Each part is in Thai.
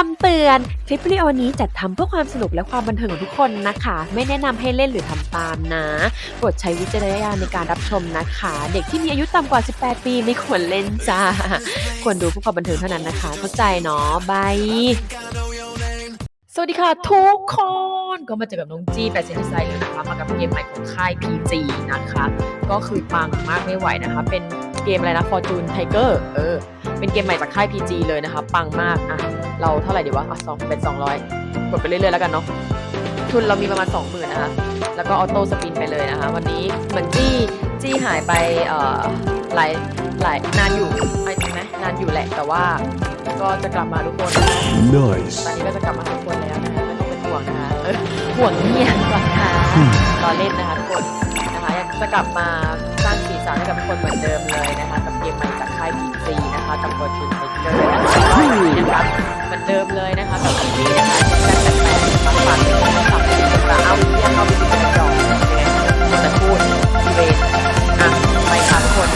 คำเตือน คลิปวิดีโอนี้จัดทำเพื่อความสนุกและความบันเทิงของทุกคนนะคะ ไม่แนะนำให้เล่นหรือทำตามนะ โปรดใช้วิจารณญาณในการรับชมนะคะ เด็กที่มีอายุต่ำกว่า 18 ปีไม่ควรเล่นจ้า ควรดูเพื่อความบันเทิงเท่านั้นนะคะ เข้าใจเนาะบายสวัสดีค่ะทุกคนก็มาเจอกับน้องจี้แปดเซนติไซด์เลยนะคะมากับเกมใหม่ของค่าย PG นะคะ ก็คือปังมากไม่ไหวนะคะ เป็น เกมอะไรนะ Fortune Tiger เออ เป็นเกมใหม่จากค่าย PG เลยนะคะ ปังมาก อะ เราเท่าไหร่ดีวะ อะสองเป็น 200 กดไปเรื่อยๆแล้วกันเนาะ ทุนเรามีประมาณ 20,000 นะคะ แล้วก็ออโต้สปินไปเลยนะคะ วันนี้เหมือนจี้ จี้หายไป เอ่อ หลาย หลาย นานอยู่ไอ้จริงไหมนานอยู่แหละ แต่ว่า ก็จะกลับมาทุกคนนะคะ Nice. ตอนนี้ก็จะกลับมาหาทุกคนแล้วนะคะไม่ต้องเป็นห่วงนะคะเออห่วงเงียบก่อนค่ะรอเล่นนะคะทุกคน นะคะยังจะกลับมาส ร้างสีสันให้กับทุกคนเหมือนเดิมเลยนะคะกับเกมใหม่จากค่าย PC นะคะกับตัวชุนไทเกอร์นะคะก็วันนี้นะคะเหมือนเดิมเลยนะคะกับพีนะคะแปดแปดแปดมาฟังสับเอาเยี่ยมเขาไปดูกระจอกยังไงจะพูดเวรอะไปค่ะทุกคน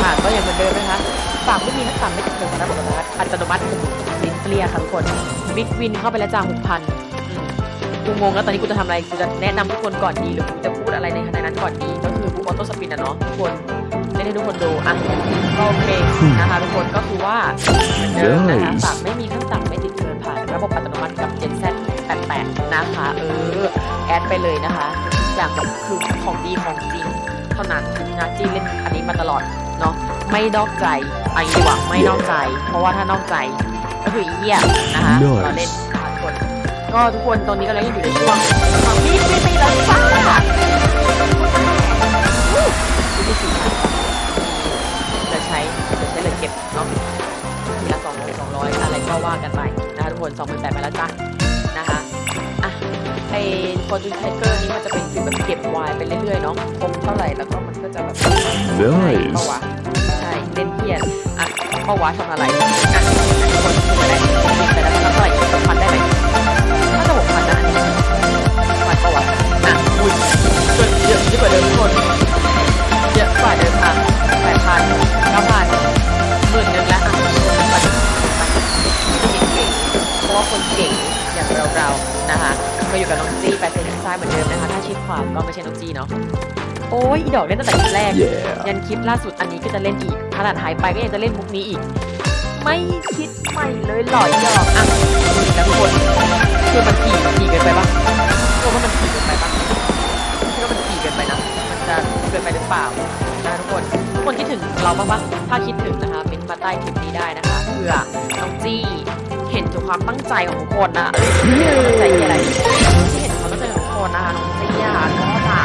ค่ะก็ยังเหมือนเดิมนะคะฝากไม่มีนักต่ำไม่ติดหนึ่งนะบอกนะคะอัตโนมัติคือลิ้นเปรี้ยค่ะทุกคนบิ๊กวินเข้าไปแล้วจ้าหกพันกูงงแล้วตอนนี้กูจะทำอะไรกูจะแนะนำทุกคนก่อนดีหรือกูจะพูดอะไรในขณะ นั้นก่อนดีก็คือกูออโต้สปินอะเนาะทุกคนเล่นให้ทุกคนดูอะก็โอเคนะคะทุกคนก็คือว่าเหมือนเดิมนะคะฝากไม่มีขั้นต่ำไม่ติดเกินผ่านระบบอัตโนมัติกับ Gen Z 88นะคะเออแอดไปเลยนะคะอย่างแบบคือของดีของจริงเท่านั้นนะจีเล่นอันนี้มาตลอดเนาะไม่นอกใจไอ้ดีกว่าไม่นอกใจ เพราะว่าถ้านอกใจก็คือเหี้ยนะคะเราเล่นทุกคนก็ทุกคนตอนนี้ก็ยังอยู่ในช่วงของมี ก็ว่ากันไปนะคะทุกคนสองหมื่นแปดไปแล้วจ้านะคะอะไอ้ฟอร์จูนไทเกอร์นี่มันจะเป็นฟีลแบบเก็บไวน์ไปเรื่อยๆเนาะครบเท่าไหร่แล้วก็มันก็จะแบบ Nice เป้าวะใช่เล่นเพียนอะเป้าวะทำอะไรอะทุกคนพูดไปได้ เราๆนะคะมาอยู่กับน้องจี้ไปเซนซ้ายเหมือนเดิมนะคะถ้าชิดขวาก็ไม่ใช่น้องจี้เนาะโอ้ยอีดอกเล่นตั้งแต่คลิปแรก Yeah. ยันคลิปล่าสุดอันนี้ก็จะเล่นอีกขนาดหายไปก็ยังจะเล่นมุกนี้อีก ไม่คิดใหม่เลยหล่อยหยอกอะนี่นะทุกคนคือมันถี่ถี่เกินไปปะตัวว่ามันถี่เกินไปปะคิดว่ามันถี่เกินไปนะมันจะเกินไปหรือเปล่านะทุกคนทุกคนคิดถึงเราบ้างปะถ้าคิดถึงนะคะเป็นมาใต้คลิปนี้ได้นะคะเพื่อน้องจี้ เห็นถึงความตั้งใจของทุกคนนะเอ้ยตั้งใจที่อะไรที่เห็นถึงความตั้งใจของทุกคนนะคะน้องจี้อะก็ค่ะ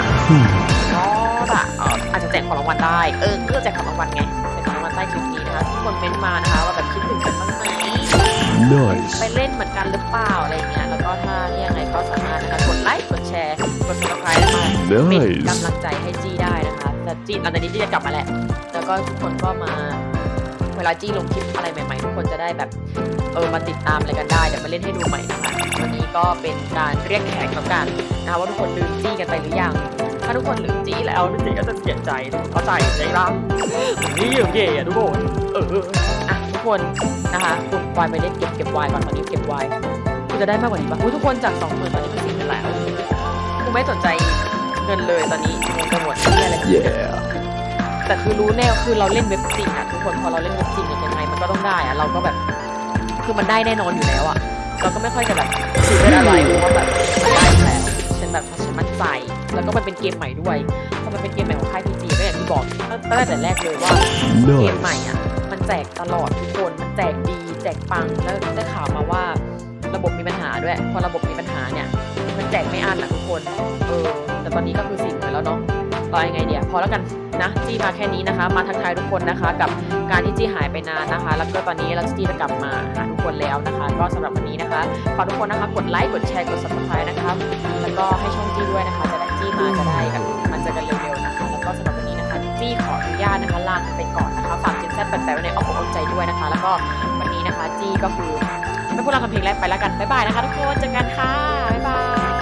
ก็แบบเอ่ออาจจะแจกของรางวัลได้ เออก็แจกของรางวัลไงแจกของรางวัลใต้คลิปนี้นะคะทุกคนเม้นต์มานะคะว่าแบบคิดถึงกันบ้างไหม Nice. ไปเล่นเหมือนกันหรือเปล่าอะไรอย่างเงี้ยแล้วก็ถ้าเนี่ยยังไงก็สามารถนะคะกดไลค์กดแชร์กด subscribe นะคะเป็น Nice กำลังใจให้จี้ได้นะคะแต่จี้หลังจากนี้จี้จะกลับมาแหละแล้วก็ทุกคนก็มา เวลาจี้ลงคลิปอะไรใหม่ๆ ทุกคนจะได้แบบเออมาติดตามอะไรกันได้เดี๋ยวมาเล่นให้ดูใหม่นะคะวันนี้ก็เป็นการเรียกแขกแล้วกันนะคะว่าทุกคนลืมจี้กันไปหรือยังถ้าทุกคนลืมจี้แล้วจี้ก็จะเสียใจเข้าใจไหมล่ะนี่อย่างเย่อะทุกคนเอออะทุกคนนะคะคุณวายไปเล่นเก็บเก็บวายก่อนตอนนี้เก็บวายคุณจะได้มากกว่านี้ปะทุกคนจากสองหมื่นตอนนี้เป็นสี่หมื่นแล้วกูไม่สนใจเงินเลยตอนนี้งงไปหมดนี่อะไร Yeah. แต่คือรู้แน่คือเราเล่นเว็บจริงอะทุกคนพอเราเล่นเว็บจริงเนี่ยยังไงมันก็ต้องได้อะเราก็แบบ คือมันได้แน่นอนอยู่แล้วอะเราก็ไม่ค่อยจะแบบซื้อเป็นอะไรเพราะว่าแบบมันได้อยู่แล้วฉันแบบฉันมั่นใจแล้วก็มันเป็นเกมใหม่ด้วยพอมันเป็นเกมใหม่ของค่ายพีจีก็อย่างที่บอกตั้งแต่แรกเลยว่าเกมใหม่อะมันแจกตลอดทุกคนมันแจกดี แจกปังแล้วได้ข่าวมาว่าระบบมีปัญหาด้วย พอระบบมีปัญหาเนี่ย มันแจกไม่อั้นอะทุกคน เออ แต่ตอนนี้ก็คือสี่หมื่นแล้วเนาะ รอยังไงเดียวพอแล้วกันนะจี้มาแค่นี้นะคะ มาทักทายทุกคนนะคะ กับการที่จี้หายไปนานนะคะ แล้วก็ตอนนี้เราจี้จะกลับมาหาทุกคนแล้วนะคะ ก็สำหรับวันนี้นะคะฝากทุกคนนะคะกดไลค์กดแชร์กด subscribe นะคะแล้วก็ให้ช่องจี้ด้วยนะคะจะได้จี้มาจะได้กันมันจะกันเร็วๆนะคะแล้วก็สำหรับวันนี้นะคะจี้ขออนุญาตนะคะลาไปก่อนนะคะฝากเจนแซดแปดไว้ในอ้อมอกอ้อมใจด้วยนะคะ แล้วก็วันนี้นะคะจี้ก็คือไม่พูดเรื่องคำเพลงแรกไปแล้วกันบ๊ายบายนะคะทุกคนเจอกันค่ะบ๊ายบาย